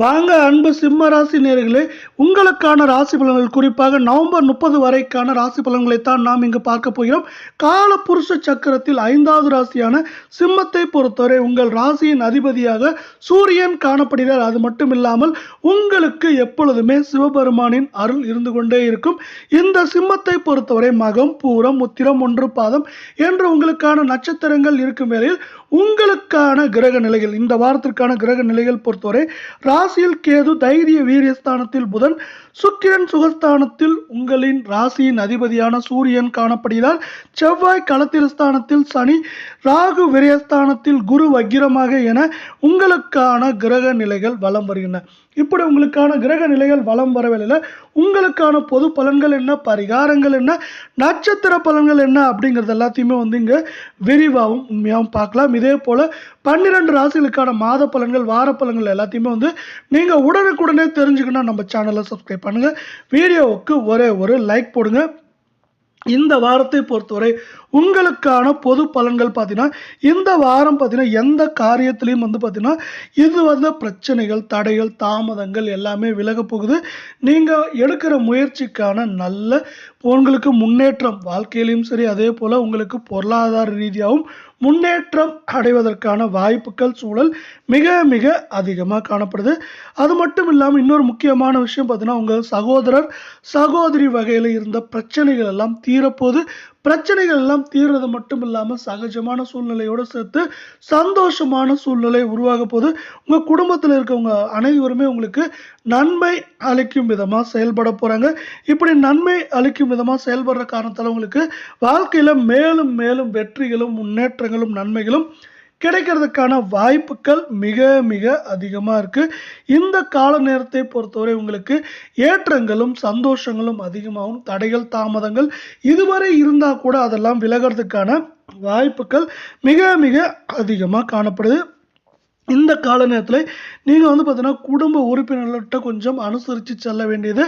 வாங்க அன்பு சிம்ம ராசி நேர்களே உங்களுக்கான ராசி பலன்கள் குறிப்பாக நவம்பர் முப்பது வரைக்கான ராசி பலன்களை தான் நாம் இங்கு பார்க்க போகிறோம். கால புருஷ சக்கரத்தில் ஐந்தாவது ராசியான சிம்மத்தை பொறுத்தவரை உங்கள் ராசியின் அதிபதியாக சூரியன் காணப்படுகிறார். அது மட்டும் இல்லாமல் உங்களுக்கு எப்பொழுதுமே சிவபெருமானின் அருள் இருந்து கொண்டே இருக்கும். இந்த சிம்மத்தை பொறுத்தவரை மகம் பூரம் உத்திரம் ஒன்று பாதம் என்று உங்களுக்கான நட்சத்திரங்கள் இருக்கும் வேளையில் உங்களுக்கான கிரக நிலைகள் இந்த வாரத்திற்கான கிரக நிலைகள் பொறுத்தவரை ராசியில் கேது தைரிய வீரியஸ்தானத்தில் புதன் சுக்கிரன் சுகஸ்தானத்தில் உங்களின் ராசியின் அதிபதியான சூரியன் காணப்படுகிறார். செவ்வாய் களத்தில் ஸ்தானத்தில் சனி ராகு விரயஸ்தானத்தில் குரு வக்கிரமாக என உங்களுக்கான கிரக நிலைகள் வலம் வருகின்றன. இப்படி உங்களுக்கான கிரக நிலைகள் வளம் வரவில்லை உங்களுக்கான பொது பலன்கள் என்ன பரிகாரங்கள் என்ன நட்சத்திர பலன்கள் என்ன அப்படிங்கிறது எல்லாத்தையுமே வந்து இங்கே விரிவாகவும் உண்மையாகவும் பார்க்கலாம். இதே போல் பன்னிரெண்டு ராசிகளுக்கான மாத பலன்கள் வார பலன்கள் எல்லாத்தையுமே வந்து நீங்கள் உடனுக்குடனே தெரிஞ்சுக்கணும் நம்ம சேனலை சப்ஸ்கிரைப் பண்ணுங்கள் வீடியோவுக்கு ஒரே ஒரு லைக் போடுங்க. இந்த வாரத்தை பொறுத்தவரை உங்களுக்கான பொது பலன்கள் பார்த்தீங்கன்னா இந்த வாரம் பார்த்தீங்கன்னா எந்த காரியத்திலையும் வந்து பார்த்தீங்கன்னா இது வந்து பிரச்சனைகள் தடைகள் தாமதங்கள் எல்லாமே விலக போகுது. நீங்கள் எடுக்கிற முயற்சிக்கான நல்ல உங்களுக்கு முன்னேற்றம் வாழ்க்கையிலையும் சரி அதே போல் உங்களுக்கு பொருளாதார ரீதியாகவும் முன்னேற்றம் அடைவதற்கான வாய்ப்புகள் சூழல் மிக மிக அதிகமாக காணப்படுது. அது மட்டும் இல்லாமல் இன்னொரு முக்கியமான விஷயம் பார்த்தீங்கன்னா உங்கள் சகோதரர் சகோதரி வகையில் இருந்த பிரச்சனைகள் எல்லாம் தீரப்போது பிரச்சனைகள் எல்லாம் தீர்றது மட்டும் இல்லாமல் சகஜமான சூழ்நிலையோடு சேர்த்து சந்தோஷமான சூழ்நிலை உருவாக போது உங்கள் குடும்பத்தில் இருக்கவங்க அனைவருமே உங்களுக்கு நன்மை அளிக்கும் விதமாக செயல்பட போகிறாங்க இப்படி நன்மை அளிக்கும் விதமாக செயல்படுற காரணத்தால் உங்களுக்கு வாழ்க்கையில் மேலும் மேலும் வெற்றிகளும் முன்னேற்றங்களும் நன்மைகளும் கிடைக்கிறதுக்கான வாய்ப்புகள் மிக மிக அதிகமாக இருக்குது இந்த கால நேரத்தை பொறுத்தவரை உங்களுக்கு ஏற்றங்களும் சந்தோஷங்களும் அதிகமாகவும் தடைகள் தாமதங்கள் இதுவரை இருந்தால் கூட அதெல்லாம் விலகிறதுக்கான வாய்ப்புகள் மிக மிக அதிகமாக காணப்படுது. இந்த கால நேரத்தில் நீங்கள் வந்து பார்த்தீங்கன்னா குடும்ப உறுப்பினர்கள்ட்ட கொஞ்சம் அனுசரித்து செல்ல வேண்டியது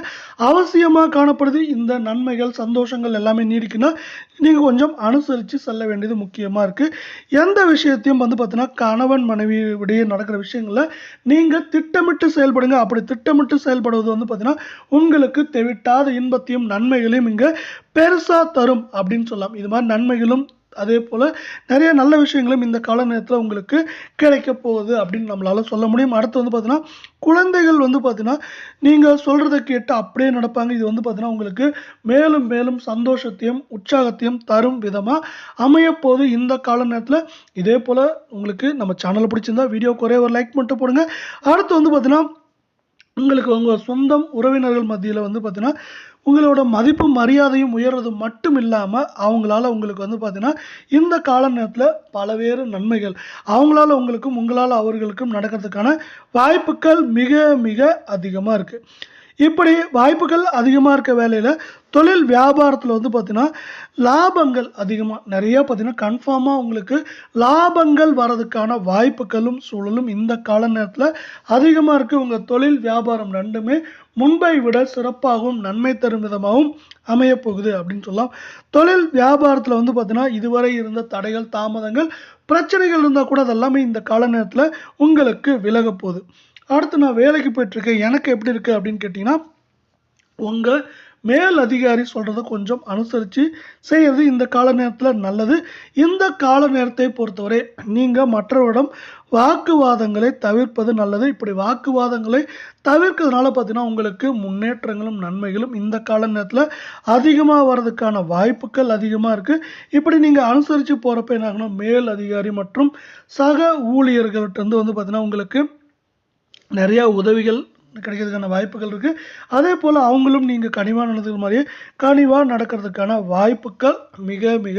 அவசியமாக காணப்படுது. இந்த நன்மைகள் சந்தோஷங்கள் எல்லாமே நீடிக்குன்னா நீங்கள் கொஞ்சம் அனுசரித்து செல்ல வேண்டியது முக்கியமாக இருக்குது எந்த விஷயத்தையும் வந்து பார்த்தீங்கன்னா கணவன் மனைவி இடையே நடக்கிற விஷயங்களில் நீங்கள் திட்டமிட்டு செயல்படுங்க. அப்படி திட்டமிட்டு செயல்படுவது வந்து பார்த்தீங்கன்னா உங்களுக்கு தெவிட்டாத இன்பத்தையும் நன்மைகளையும் இங்கே பெருசாக தரும் அப்படின்னு சொல்லலாம். இது மாதிரி நன்மைகளும் அதே போல் நிறைய நல்ல விஷயங்களும் இந்த கால நேரத்தில் உங்களுக்கு கிடைக்க போகுது அப்படின்னு நம்மளால் சொல்ல முடியும். அடுத்து வந்து பார்த்தீங்கன்னா குழந்தைகள் வந்து பார்த்தீங்கன்னா நீங்கள் சொல்கிறத கேட்டு அப்படியே நடப்பாங்க. இது வந்து பார்த்தீங்கன்னா உங்களுக்கு மேலும் மேலும் சந்தோஷத்தையும் உற்சாகத்தையும் தரும் விதமாக அமையப்போகுது இந்த கால நேரத்தில் இதே போல் உங்களுக்கு நம்ம சேனலை பிடிச்சிருந்தா வீடியோக்கு ஒரே ஒரு லைக் மட்டும் போடுங்க. அடுத்து வந்து பார்த்தீங்கன்னா உங்களுக்கு உங்கள் சொந்தம் உறவினர்கள் மத்தியில் வந்து பார்த்தீங்கன்னா உங்களோட மதிப்பு மரியாதையும் உயர்றது மட்டும் இல்லாமல் அவங்களால உங்களுக்கு வந்து பார்த்தீங்கன்னா இந்த கால நேரத்தில் பலவேறு நன்மைகள். அவங்களால உங்களுக்கும் உங்களால் அவர்களுக்கும் நடக்கிறதுக்கான வாய்ப்புகள் மிக மிக அதிகமாக இருக்குது இப்படி வாய்ப்புகள் அதிகமாக இருக்க வேலையில் தொழில் வியாபாரத்தில் வந்து பார்த்திங்கன்னா லாபங்கள் அதிகமாக நிறைய பார்த்தீங்கன்னா கன்ஃபார்மாக உங்களுக்கு லாபங்கள் வர்றதுக்கான வாய்ப்புகளும் சூழலும் இந்த கால நேரத்தில் அதிகமாக இருக்குது உங்கள் தொழில் வியாபாரம் ரெண்டுமே முன்பை விட சிறப்பாகவும் நன்மை தரும் விதமாகவும் அமையப்போகுது அப்படின்னு சொல்லலாம். தொழில் வியாபாரத்தில் வந்து பார்த்திங்கன்னா இதுவரை இருந்த தடைகள் தாமதங்கள் பிரச்சனைகள் இருந்தால் கூட அதெல்லாமே இந்த கால நேரத்தில் உங்களுக்கு விலக போகுது. அடுத்து நான் வேலைக்கு போயிட்டுருக்கேன் எனக்கு எப்படி இருக்குது அப்படின்னு கேட்டிங்கன்னா உங்கள் மேல் அதிகாரி சொல்கிறத கொஞ்சம் அனுசரித்து செய்கிறது இந்த கால நேரத்தில் நல்லது. இந்த கால நேரத்தை பொறுத்தவரை நீங்கள் மற்றவரிடம் வாக்குவாதங்களை தவிர்ப்பது நல்லது. இப்படி வாக்குவாதங்களை தவிர்க்கிறதுனால பார்த்தீங்கன்னா உங்களுக்கு முன்னேற்றங்களும் நன்மைகளும் இந்த கால நேரத்தில் அதிகமாக வர்றதுக்கான வாய்ப்புகள் அதிகமாக இருக்குது இப்படி நீங்கள் அனுசரித்து போகிறப்ப என்ன மேல் அதிகாரி மற்றும் சக ஊழியர்கள்ட்டருந்து வந்து பார்த்திங்கன்னா உங்களுக்கு நிறையா உதவிகள் கிடைக்கிறதுக்கான வாய்ப்புகள் இருக்குது அதே போல் அவங்களும் நீங்கள் கனிவாக நடந்துக்கிற மாதிரியே கனிவாக நடக்கிறதுக்கான வாய்ப்புகள் மிக மிக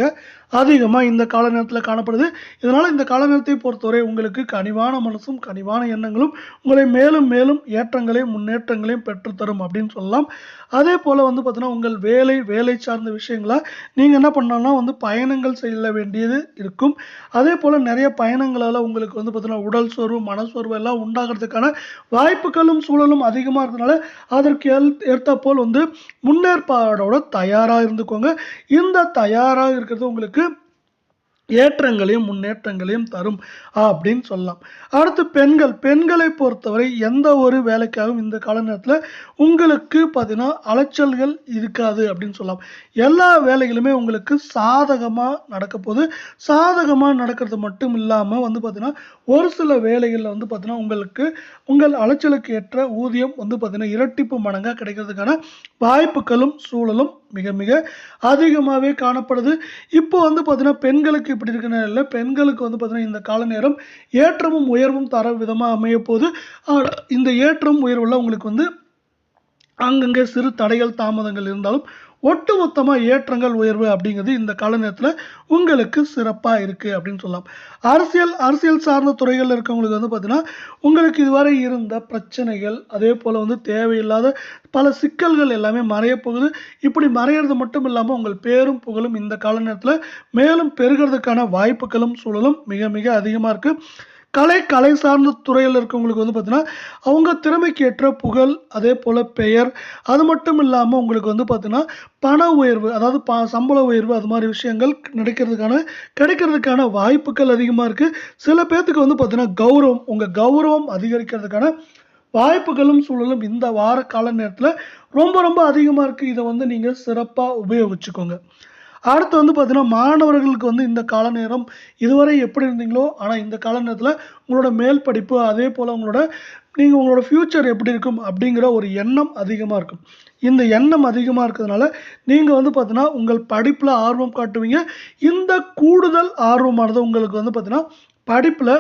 அதிகமாக இந்த கால நேரத்தில் காணப்படுது. இதனால் இந்த கால நேரத்தை பொறுத்தவரை உங்களுக்கு கனிவான மனசும் கனிவான எண்ணங்களும் உங்களை மேலும் மேலும் ஏற்றங்களையும் முன்னேற்றங்களையும் பெற்றுத்தரும் அப்படின்னு சொல்லலாம். அதே போல் வந்து பார்த்தீங்கன்னா உங்கள் வேலை வேலை சார்ந்த விஷயங்களை நீங்கள் என்ன பண்ணலாம்னா வந்து பயணங்கள் செய்ய வேண்டியது இருக்கும். அதே போல் நிறைய பயணங்களால் உங்களுக்கு வந்து பார்த்தீங்கன்னா உடல் சோர்வு மனசோர்வு எல்லாம் உண்டாகிறதுக்கான வாய்ப்புகளும் சூழலும் அதிகமாக இருக்கிறதுனால அதற்கு ஏற்ற போல் வந்து முன்னேற்பாடோட தயாராக இருந்துக்கோங்க. இந்த தயாராக இருக்கிறது உங்களுக்கு ஏற்றங்களையும் முன்னேற்றங்களையும் தரும். அப்படின்னு சொல்லலாம். அடுத்து பெண்கள். பெண்களை பொறுத்தவரை எந்த ஒரு வேலைக்காகவும் இந்த கால நேரத்தில் உங்களுக்கு பார்த்தீங்கன்னா அலைச்சல்கள் இருக்காது அப்படின்னு சொல்லலாம். எல்லா வேலைகளுமே உங்களுக்கு சாதகமாக நடக்க போது சாதகமாக நடக்கிறது மட்டும் இல்லாமல் வந்து பார்த்தீங்கன்னா ஒரு சில வேலைகளில் வந்து பார்த்தீங்கன்னா உங்களுக்கு உங்கள் அலைச்சலுக்கு ஏற்ற ஊதியம் வந்து பார்த்தீங்கன்னா இரட்டிப்பு மடங்காக கிடைக்கிறதுக்கான வாய்ப்புகளும் சூழலும் மிக மிக அதிகமாகவே காணப்படுது. இப்போ வந்து பார்த்தீங்கன்னா பெண்களுக்கு இப்படி இருக்கிற இல்லை பெண்களுக்கு வந்து பார்த்தீங்கன்னா இந்த கால நேரம் ஏற்றமும் உயர்வும் தர விதமாக அமைய போது இந்த ஏற்றம் உயர்வுள்ள உங்களுக்கு வந்து அங்கங்கே சிறு தடைகள் தாமதங்கள் இருந்தாலும் ஒட்டுமொத்தமாக ஏற்றங்கள் உயர்வு அப்படிங்கிறது இந்த கால நேரத்தில் உங்களுக்கு சிறப்பாக இருக்குது அப்படின்னு சொல்லலாம். அரசியல் அரசியல் சார்ந்த துறைகளில் இருக்கவங்களுக்கு வந்து பார்த்திங்கன்னா உங்களுக்கு இதுவரை இருந்த பிரச்சனைகள் அதே போல் வந்து தேவையில்லாத பல சிக்கல்கள் எல்லாமே மறையப்போகுது இப்படி மறையிறது மட்டும் இல்லாமல் உங்கள் பேரும் புகழும் இந்த கால நேரத்தில் மேலும் பெருகிறதுக்கான வாய்ப்புகளும் சூழலும் மிக மிக அதிகமாக இருக்குது கலை கலை சார்ந்த துறையில் இருக்கவங்களுக்கு வந்து பார்த்தீங்கன்னா அவங்க திறமைக்கு ஏற்ற புகழ் அதே போல் பெயர் அது மட்டும் இல்லாமல் உங்களுக்கு வந்து பார்த்தீங்கன்னா பண உயர்வு அதாவது ப சம்பள உயர்வு அது மாதிரி விஷயங்கள் நடக்கிறதுக்கான கிடைக்கிறதுக்கான வாய்ப்புகள் அதிகமாக இருக்குது சில பேர்த்துக்கு வந்து பார்த்தீங்கன்னா கௌரவம் உங்கள் கௌரவம் அதிகரிக்கிறதுக்கான வாய்ப்புகளும் சூழலும் இந்த வார கால நேரத்தில் ரொம்ப ரொம்ப அதிகமாக இருக்குது இதை வந்து நீங்கள் சிறப்பாக உபயோகிச்சுக்கோங்க. அடுத்து வந்து பார்த்திங்கன்னா மாணவர்களுக்கு வந்து இந்த கால நேரம் இதுவரை எப்படி இருந்தீங்களோ ஆனால் இந்த கால நேரத்தில் உங்களோட மேல் படிப்பு அதே போல் உங்களோட நீங்கள் உங்களோட ஃப்யூச்சர் எப்படி இருக்கும் அப்படிங்கிற ஒரு எண்ணம் அதிகமாக இருக்கும். இந்த எண்ணம் அதிகமாக இருக்கிறதுனால நீங்கள் வந்து பார்த்தீங்கன்னா உங்கள் படிப்பில் ஆர்வம் காட்டுவீங்க. இந்த கூடுதல் ஆர்வமானது உங்களுக்கு வந்து பார்த்தீங்கன்னா படிப்பில்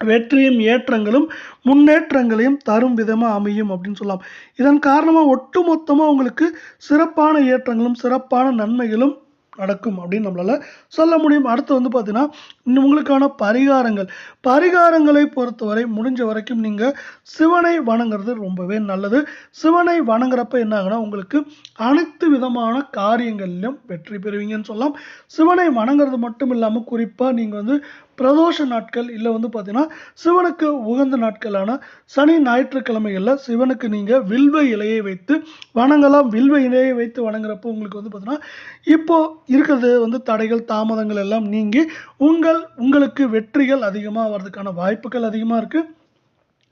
வெற்றியும் ஏற்றங்களும் முன்னேற்றங்களையும் தரும் விதமாக அமையும் அப்படின்னு சொல்லலாம். இதன் காரணமாக ஒட்டுமொத்தமாக உங்களுக்கு சிறப்பான ஏற்றங்களும் சிறப்பான நன்மைகளும் நடக்கும் அப்படின்னு நம்மளால் சொல்ல முடியும். அடுத்து வந்து பார்த்தீங்கன்னா இன்னும் உங்களுக்கான பரிகாரங்கள். பரிகாரங்களை பொறுத்தவரை முடிஞ்ச வரைக்கும் நீங்கள் சிவனை வணங்குறது ரொம்பவே நல்லது. சிவனை வணங்குறப்ப என்ன ஆகுனா உங்களுக்கு அனைத்து விதமான காரியங்களிலும் வெற்றி பெறுவீங்கன்னு சொல்லலாம். சிவனை வணங்குறது மட்டும் இல்லாமல் குறிப்பாக நீங்கள் வந்து பிரதோஷ நாட்கள் இல்லை வந்து பார்த்தீங்கன்னா சிவனுக்கு உகந்த நாட்களான சனி ஞாயிற்றுக்கிழமைகளில் சிவனுக்கு நீங்கள் வில்வ இலையை வைத்து வணங்கலாம் வில்வ இலையை வைத்து வணங்குறப்போ உங்களுக்கு வந்து பார்த்தீங்கன்னா இப்போது இருக்கிறது வந்து தடைகள் தாமதங்கள் எல்லாம் நீங்கி உங்கள் உங்களுக்கு வெற்றிகள் அதிகமாக வர்றதுக்கான வாய்ப்புகள் அதிகமாக இருக்குது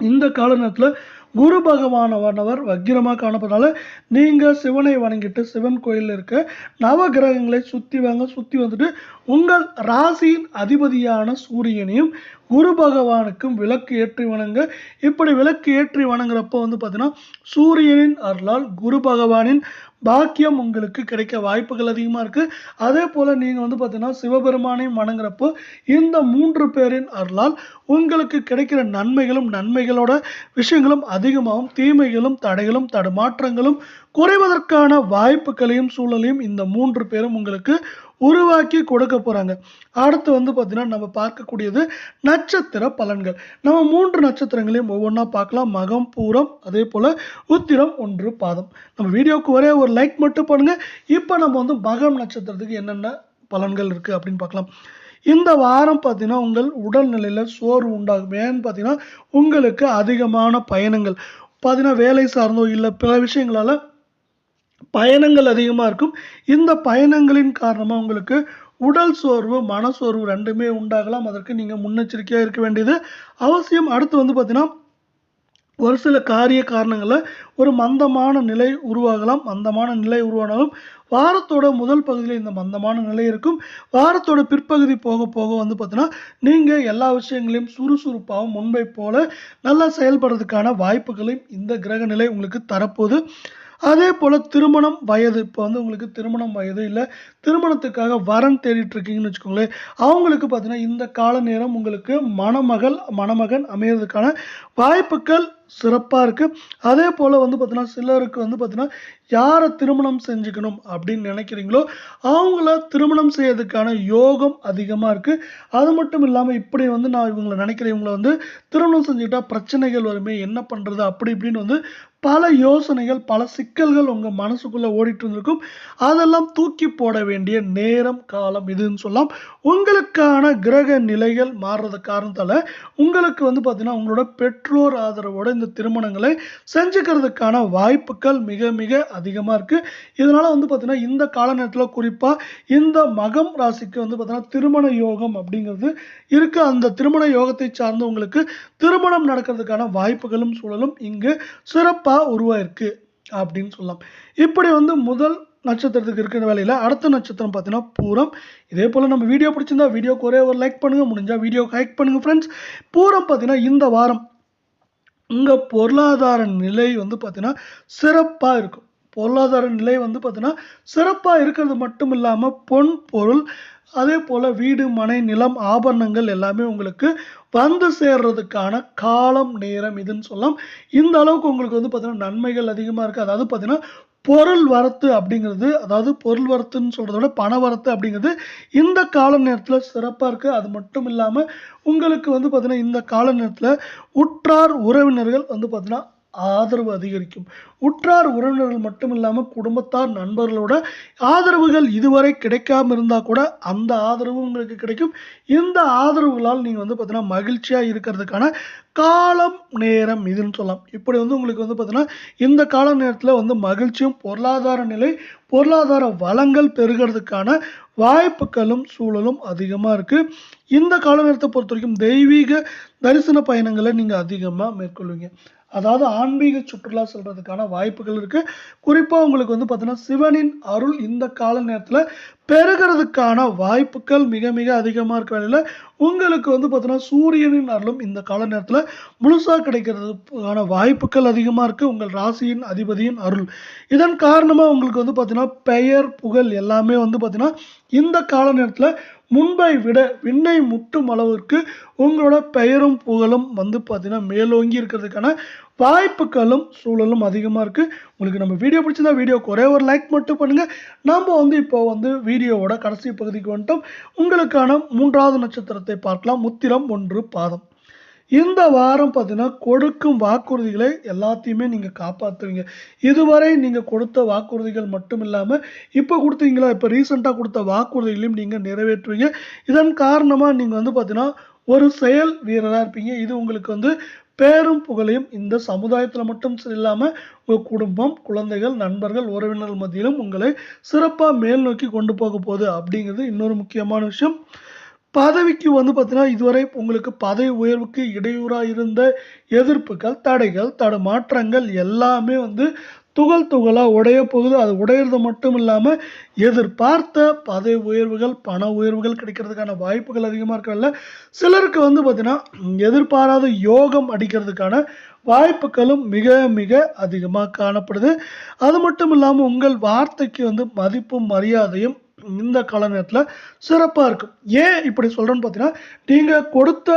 இந்த கால நேரத்தில் குரு பகவானவர் வக்கிரமாக காணப்படுறதால நீங்கள் சிவனை வணங்கிட்டு சிவன் கோயிலில் இருக்க நவ கிரகங்களை சுற்றி வாங்க சுற்றி வந்துட்டு உங்கள் ராசியின் அதிபதியான சூரியனையும் குரு பகவானுக்கும் விளக்கு ஏற்றி வணங்க. இப்படி விளக்கு ஏற்றி வணங்குறப்போ வந்து பார்த்தீங்கன்னா சூரியனின் அருளால் குரு பகவானின் பாக்கியம் உங்களுக்கு கிடைக்க வாய்ப்புகள் அதிகமாக இருக்குது அதே போல் நீங்கள் வந்து பார்த்தீங்கன்னா சிவபெருமானையும் வணங்குறப்போ இந்த மூன்று பேரின் அருளால் உங்களுக்கு கிடைக்கிற நன்மைகளும் நன்மைகளோட விஷயங்களும் அதிகமாகும். தீமைகளும் தடைகளும் தடுமாற்றங்களும் குறைவதற்கான வாய்ப்புகளையும் சூழலையும் இந்த மூன்று பேரும் உங்களுக்கு உருவாக்கி கொடுக்க போகிறாங்க அடுத்து வந்து பார்த்திங்கன்னா நம்ம பார்க்கக்கூடியது நட்சத்திர பலன்கள். நம்ம மூன்று நட்சத்திரங்களையும் ஒவ்வொன்றா பார்க்கலாம். மகம் பூரம் அதே போல் உத்திரம் ஒன்று பாதம். நம்ம வீடியோவுக்கு ஒரே ஒரு லைக் மட்டும் பண்ணுங்கள் இப்போ நம்ம வந்து மகம் நட்சத்திரத்துக்கு என்னென்ன பலன்கள் இருக்குது அப்படின்னு பார்க்கலாம். இந்த வாரம் பார்த்தீங்கன்னா உங்கள் உடல்நிலையில் சோர்வு உண்டாகும். ஏன்னு பார்த்தீங்கன்னா உங்களுக்கு அதிகமான பயணங்கள். பார்த்தீங்கன்னா வேலை சார்ந்தோ இல்லை பிற விஷயங்களால் பயணங்கள் அதிகமாக இருக்கும். இந்த பயணங்களின் காரணமாக உங்களுக்கு உடல் சோர்வு மனசோர்வு ரெண்டுமே உண்டாகலாம். அதற்கு நீங்கள் முன்னெச்சரிக்கையாக இருக்க வேண்டியது அவசியம். அடுத்து வந்து பார்த்தீங்கன்னா ஒரு சில காரிய காரணங்களில் ஒரு மந்தமான நிலை உருவாகலாம் மந்தமான நிலை உருவானாலும் வாரத்தோட முதல் பகுதியில் இந்த மந்தமான நிலை இருக்கும். வாரத்தோட பிற்பகுதி போக போக வந்து பார்த்தீங்கன்னா நீங்கள் எல்லா விஷயங்களையும் சுறுசுறுப்பாகவும் முன்பை போல நல்லா செயல்படுறதுக்கான வாய்ப்புகளையும் இந்த கிரக நிலை உங்களுக்கு தரப்போகுது. அதே போல் திருமணம் வயது இப்போ வந்து உங்களுக்கு திருமணம் வயது இல்லை திருமணத்துக்காக வரன் தேடிட்டு இருக்கீங்கன்னு வச்சுக்கோங்களேன் அவங்களுக்கு பார்த்தீங்கன்னா இந்த கால நேரம் உங்களுக்கு மணமகள் மணமகன் அமையிறதுக்கான வாய்ப்புகள் சிறப்பாக இருக்குது அதே போல் வந்து பார்த்தீங்கன்னா சிலருக்கு வந்து பார்த்தீங்கன்னா யாரை திருமணம் செஞ்சுக்கணும் அப்படின்னு நினைக்கிறீங்களோ அவங்கள திருமணம் செய்யறதுக்கான யோகம் அதிகமாக இருக்குது அது மட்டும் இல்லாமல் இப்படி வந்து நான் இவங்களை நினைக்கிறேன் இவங்களை வந்து திருமணம் செஞ்சுக்கிட்டால் பிரச்சனைகள் வருமே என்ன பண்ணுறது அப்படி இப்படின்னு வந்து பல யோசனைகள் பல சிக்கல்கள் உங்கள் மனசுக்குள்ளே ஓடிட்டு இருந்திருக்கும். அதெல்லாம் தூக்கி போட வேண்டிய நேரம் காலம் இதுன்னு சொல்லலாம். உங்களுக்கான கிரக நிலைகள் மாறுறது காரணத்தால் உங்களுக்கு வந்து பார்த்தீங்கன்னா உங்களோட பெற்றோர் ஆதரவோட இந்த திருமணங்களை செஞ்சுக்கிறதுக்கான வாய்ப்புகள் மிக மிக அதிகமாக இருக்குது இதனால் வந்து பார்த்திங்கன்னா இந்த கால நேரத்தில் குறிப்பாக இந்த மகம் ராசிக்கு வந்து பார்த்திங்கன்னா திருமண யோகம் அப்படிங்கிறது இருக்குது அந்த திருமண யோகத்தை சார்ந்து உங்களுக்கு திருமணம் நடக்கிறதுக்கான வாய்ப்புகளும் சூழலும் இங்கு சிறப்பாக உருவாயிருக்கு அப்படின்னு சொல்லலாம். இப்படி வந்து முதல் நட்சத்திரத்துக்கு இருக்கிற வேலையில் அடுத்த நட்சத்திரம் பார்த்தீங்கன்னா பூரம். இதே போல் நம்ம வீடியோ பிடிச்சிருந்தா வீடியோக்கு ஒரே ஒரு லைக் பண்ணுங்கள் முடிஞ்சால் வீடியோக்கு லைக் பண்ணுங்கள் ஃப்ரெண்ட்ஸ் பூரம் பார்த்தீங்கன்னா இந்த வாரம் இங்கே பொருளாதார நிலை வந்து பார்த்திங்கன்னா சிறப்பாக இருக்கும். பொருளாதார நிலை வந்து பார்த்திங்கன்னா சிறப்பாக இருக்கிறது மட்டும் இல்லாமல் பொன் பொருள் அதே போல் வீடு மனை நிலம் ஆபரணங்கள் எல்லாமே உங்களுக்கு வந்து சேர்றதுக்கான காலம் நேரம் இதுன்னு சொல்லலாம். இந்த அளவுக்கு உங்களுக்கு வந்து பார்த்திங்கன்னா நன்மைகள் அதிகமாக இருக்குது அதாவது பார்த்திங்கன்னா பொருள் வரத்து அப்படிங்கிறது அதாவது பொருள் வரத்துன்னு சொல்கிறத விட பண வரத்து அப்படிங்கிறது இந்த கால நேரத்தில் சிறப்பாக இருக்குது அது மட்டும் இல்லாமல் உங்களுக்கு வந்து பார்த்திங்கன்னா இந்த கால நேரத்தில் உற்றார் உறவினர்கள் வந்து பார்த்திங்கன்னா ஆதரவு அதிகரிக்கும். உற்றார் உறவினர்கள் மட்டும் இல்லாமல் குடும்பத்தார் நண்பர்களோட ஆதரவுகள் இதுவரை கிடைக்காம இருந்தால் கூட அந்த ஆதரவு உங்களுக்கு கிடைக்கும். இந்த ஆதரவுகளால் நீங்கள் வந்து பார்த்தீங்கன்னா மகிழ்ச்சியாக இருக்கிறதுக்கான காலம் நேரம் இதுன்னு சொல்லலாம். இப்படி வந்து உங்களுக்கு வந்து பார்த்தீங்கன்னா இந்த கால நேரத்தில் வந்து மகிழ்ச்சியும் பொருளாதார நிலை பொருளாதார வளங்கள் பெருகிறதுக்கான வாய்ப்புகளும் சூழலும் அதிகமாக இருக்குது இந்த கால நேரத்தை பொறுத்த வரைக்கும் தெய்வீக தரிசன பயணங்களை நீங்கள் அதிகமாக மேற்கொள்வீங்க. அதாவது ஆன்மீக சுற்றுலா செல்றதுக்கான வாய்ப்புகள் இருக்குது குறிப்பாக உங்களுக்கு வந்து பார்த்தீங்கன்னா சிவனின் அருள் இந்த கால நேரத்தில் பெருகிறதுக்கான வாய்ப்புகள் மிக மிக அதிகமாக இருக்க வேலையில் உங்களுக்கு வந்து பார்த்தீங்கன்னா சூரியனின் அருளும் இந்த கால நேரத்தில் முழுசாக கிடைக்கிறதுக்கான வாய்ப்புகள் அதிகமாக இருக்குது உங்கள் ராசியின் அதிபதியின் அருள். இதன் காரணமாக உங்களுக்கு வந்து பார்த்தீங்கன்னா பெயர் புகழ் எல்லாமே வந்து பார்த்தீங்கன்னா இந்த கால நேரத்தில் முன்பை விட விண்ணை முட்டும் அளவிற்கு உங்களோட பெயரும் புகழும் வந்து பார்த்தீங்கன்னா மேலோங்கி இருக்கிறதுக்கான வாய்ப்புகளும் சூழலும் அதிகமாக இருக்குது உங்களுக்கு நம்ம வீடியோ பிடிச்சிருந்தா வீடியோ ஒரே ஒரு லைக் மட்டும் பண்ணுங்கள் நம்ம வந்து இப்போ வந்து வீடியோவோட கடைசி பகுதிக்கு வந்துட்டோம். உங்களுக்கான மூன்றாவது நட்சத்திரத்தை பார்க்கலாம். முத்திரம் ஒன்று பாதம். இந்த வாரம் பார்த்தீங்கன்னா கொடுக்கும் வாக்குறுதிகளை எல்லாத்தையுமே நீங்கள் காப்பாற்றுவீங்க இதுவரை நீங்கள் கொடுத்த வாக்குறுதிகள் மட்டும் இல்லாமல் இப்போ கொடுத்தீங்களா இப்போ ரீசெண்டாக கொடுத்த வாக்குறுதிகளையும் நீங்கள் நிறைவேற்றுவீங்க. இதன் காரணமாக நீங்கள் வந்து பார்த்தீங்கன்னா ஒரு செயல் வீரராக இருப்பீங்க. இது உங்களுக்கு வந்து பேரும் புகழையும் இந்த சமுதாயத்தில் மட்டும் இல்லாமல் உங்கள் குடும்பம் குழந்தைகள் நண்பர்கள் உறவினர்கள் மத்தியிலும் உங்களை சிறப்பாக மேல் நோக்கி கொண்டு போக போகுது அப்படிங்கிறது இன்னொரு முக்கியமான விஷயம். பதவிக்கு வந்து பார்த்தீங்கன்னா இதுவரை உங்களுக்கு பதவி உயர்வுக்கு இடையூறாக இருந்த எதிர்ப்புகள் தடைகள் தடுமாற்றங்கள் எல்லாமே வந்து துகள் துகளாக உடைய போகுது. அது உடையிறது மட்டும் இல்லாமல் எதிர்பார்த்த பதவி உயர்வுகள் பண உயர்வுகள் கிடைக்கிறதுக்கான வாய்ப்புகள் அதிகமாக இருக்கல சிலருக்கு வந்து பார்த்திங்கன்னா எதிர்பாராத யோகம் அடிக்கிறதுக்கான வாய்ப்புகளும் மிக மிக அதிகமாக காணப்படுது. அது மட்டும் இல்லாமல் உங்கள் வார்த்தைக்கு வந்து மதிப்பும் மரியாதையும் இந்த கால நேரத்தில் சிறப்பாக இருக்கும். ஏன் இப்படி சொல்கிறேன்னு பார்த்தீங்கன்னா நீங்கள் கொடுத்த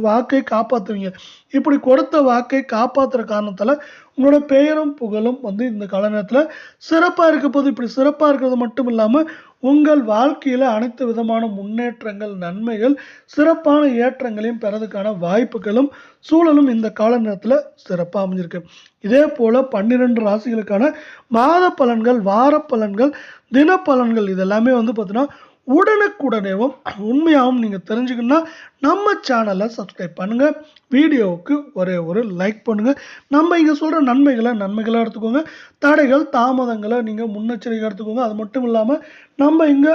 வாக்கை காப்பாற்றுவீங்க இப்படி கொடுத்த வாக்கை காப்பாற்றுற காரணத்தால் உங்களோட பெயரும் புகழும் வந்து இந்த கால நேரத்தில் சிறப்பாக இருக்க போது இப்படி சிறப்பாக இருக்கிறது மட்டும் இல்லாமல் உங்கள் வாழ்க்கையில் அனைத்து விதமான முன்னேற்றங்கள் நன்மைகள் சிறப்பான ஏற்றங்களையும் பெறதுக்கான வாய்ப்புகளும் சூழலும் இந்த கால நேரத்தில் சிறப்பாக அமைஞ்சிருக்கு. இதே போல் பன்னிரெண்டு ராசிகளுக்கான மாத பலன்கள் வார பலன்கள் தின பலன்கள் இதெல்லாமே வந்து பார்த்தீங்கன்னா உடனுக்குடனேவும் உண்மையாகவும் நீங்கள் தெரிஞ்சுக்கணும்னா நம்ம சேனலை சப்ஸ்கிரைப் பண்ணுங்கள் வீடியோவுக்கு ஒரே ஒரு லைக் பண்ணுங்கள் நம்ம இங்கே சொல்கிற நன்மைகளை நன்மைகளாக எடுத்துக்கோங்க. தடைகள் தாமதங்களை நீங்கள் முன்னெச்சரிக்கை எடுத்துக்கோங்க. அது மட்டும் இல்லாமல் நம்ம இங்கே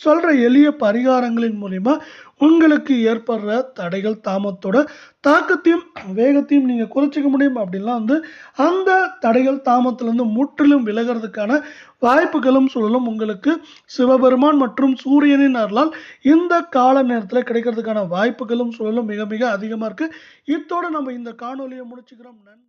சொல்கிற எளிய பரிகாரங்களின் மூலிமா உங்களுக்கு ஏற்படுற தடைகள் தாமத்தோட தாக்கத்தையும் வேகத்தையும் நீங்கள் குறைச்சிக்க முடியும் அப்படின்லாம் வந்து அந்த தடைகள் தாமத்திலேருந்து முற்றிலும் விலகிறதுக்கான வாய்ப்புகளும் சூழலும் உங்களுக்கு சிவபெருமான் மற்றும் சூரியனின் அருளால் இந்த கால நேரத்தில் கிடைக்கிறதுக்கான வாய்ப்புகளும் சூழலும் மிக மிக அதிகமாக இருக்குது இத்தோடு நம்ம இந்த காணொலியை முடிச்சுக்கிறோம். நன்றி.